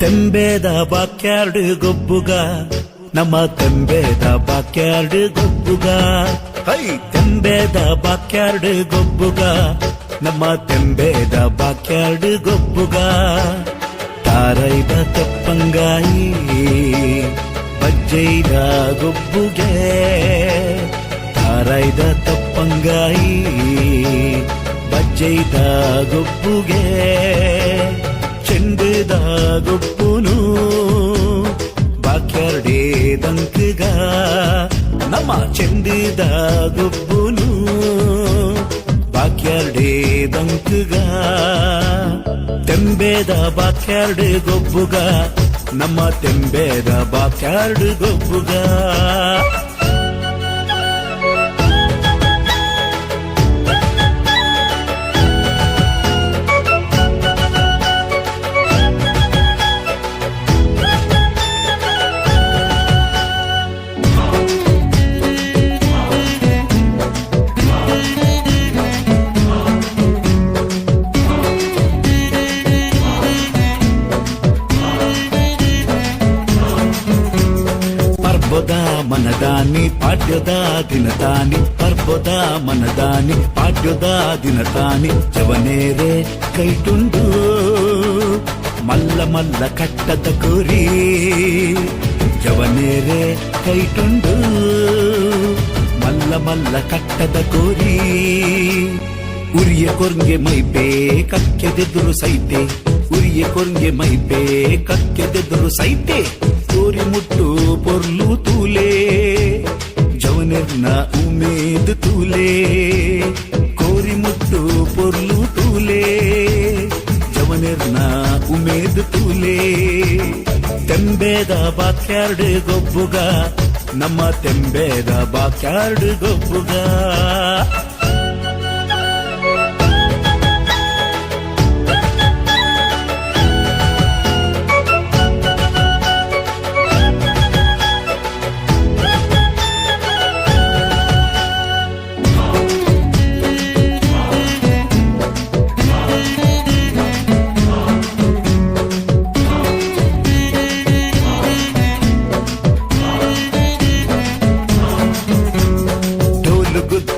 ತೆಂಬೇದ backyard ಗೊಬ್ಬುಗ ನಮ್ಮ ತೆಂಬೇದ ಬಾಕ್ಯಾರ್ಡ್ ಗೊಬ್ಬುಗ ಹೈ ತೆಂಬೇದ ಬಾಕ್ಯಾರ್ಡ್ ಗೊಬ್ಬುಗ ನಮ್ಮ ತೆಂಬೇದ ಬಾಕ್ಯಾರ್ಡ್ ಗೊಬ್ಬುಗ ತಾರೈದ ತೆಪ್ಪಂಗಾಯಿ ಬಜ್ಜೈದ ಗೊಬ್ಬುಗೆ ತಾರೈದ ತಪ್ಪಂಗಾಯಿ ಬಜ್ಜೈದ ಗೊಬ್ಬುಗೆ ನಮ್ಮ ಚೆಂಡುದ ಗೊಬ್ಬುನು ಬಾಕ್ಯಾರ್ಡೇ ದಂಕಗ ತೆಂಬೇದ ಬಾಕ್ಯಾರ್ಡ್ ಗೊಬ್ಬುಗ ನಮ್ಮ ತೆಂಬೇದ ಬಾಕ್ಯಾರ್ಡ್ ಗೊಬ್ಬುಗ మనదాని పాడ్యదా దినతాని పర్వదా మనదాని పాడ్యదా దినతాని జవనేరే ಕೈಟುಂಡು ಮಲ್ಲ ಮಲ್ಲ ಕಟ್ಟದ ಕುರಿ ಜವನೇರೆ ಕೈಟುಂಡು ಮಲ್ಲ ಮಲ್ಲ ಕಟ್ಟದ ಕುರಿ ಉರಿಯ ಕೊರ್ಗೆ ಮೈ ಬೇ ಕಕ್ಕೆದೆದುರು ಸೈತೆ ಉರಿಯ ಕೊರ್ಗೆ ಮೈ ಬೇ ಕಕ್ಕೆದೆದುರು ಸೈತೆ ಕೋರಿ ಮುಟ್ಟು ಪೊರ್ಲು ಉಮೇದ್ ತೂಲೆ ಕೋರಿ ಮುಟ್ಟು ಪೊರ್ಲು ತೂಲೆ ಜವನೆರ್ನ ಉಮೇದ್ ತೂಲೆ ತೆಂಬೇದ ಬಾಕ್ಯಾರ್ಡ್ ಗೊಬ್ಬುಗ ನಮ್ಮ ತೆಂಬೇದ ಬಾಕ್ಯಾರ್ಡ್ ಗೊಬ್ಬುಗ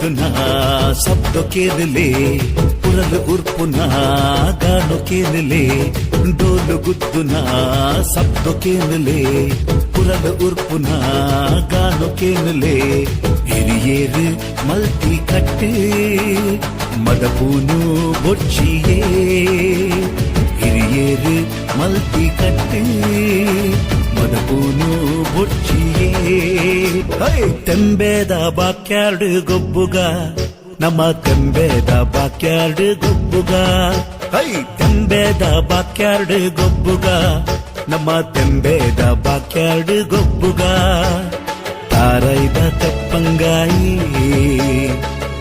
ऋतुना शब्दों के दिले पुरल गुरपुना गानों के दिले डोल गुद्दुना शब्दों के दिले புரத உறுப்புனா காலோ கேனலே எரியேறு மல்தி கட்டு மதபூனு பொச்சியே எரியேறு மல்தி கட்டு ಮದಪೂನು ಬೊಚ್ಚಿಯೇ ಹೈ ತೆಂಬೇದ ಬಾಕ್ಯಾರ್ಡ್ ಗೊಬ್ಬುಗ ನಮ್ಮ ತೆಂಬೇದ ಬಾಕ್ಯಾರ್ಡ್ ಗೊಬ್ಬುಗ ಹೈ ತೆಂಬೇದ ಬಾಕ್ಯಾರ್ಡ್ ಗೊಬ್ಬುಗ ನಮ್ಮ ತೆಂಬೇದ ಬಾಕ್ಯಾರ್ಡ್ ಗೊಬ್ಬುಗ ತಾರೈದ ತೆಪ್ಪಂಗಾಯಿ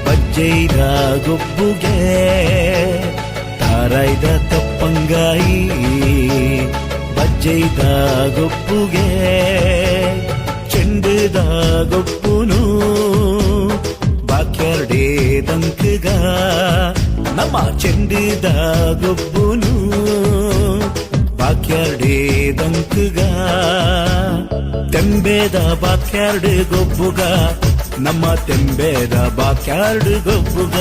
ಬಜ್ಜೈದ ಗೊಬ್ಬುಗೆ ತಾರೈದ ತೆಪ್ಪಂಗಾಯಿ ಬಜ್ಜೈದ ಗೊಬ್ಬುಗೆ ಚೆಂಡುದ ಗೊಬ್ಬುನು ಬಾಕ್ಯಾರ್ಡೇ ದಂಕಗ ನಮ್ಮ ಚೆಂಡುದ ಗೊಬ್ಬುನು ಬಾಕ್ಯಾರ್ಡೇ ದಂಕಗ ತೆಂಬೇದ ಬಾಕ್ಯಾರ್ಡ್ ಗೊಬ್ಬುಗ ನಮ್ಮ ತೆಂಬೇದ ಬಾಕ್ಯಾರ್ಡ್ ಗೊಬ್ಬುಗ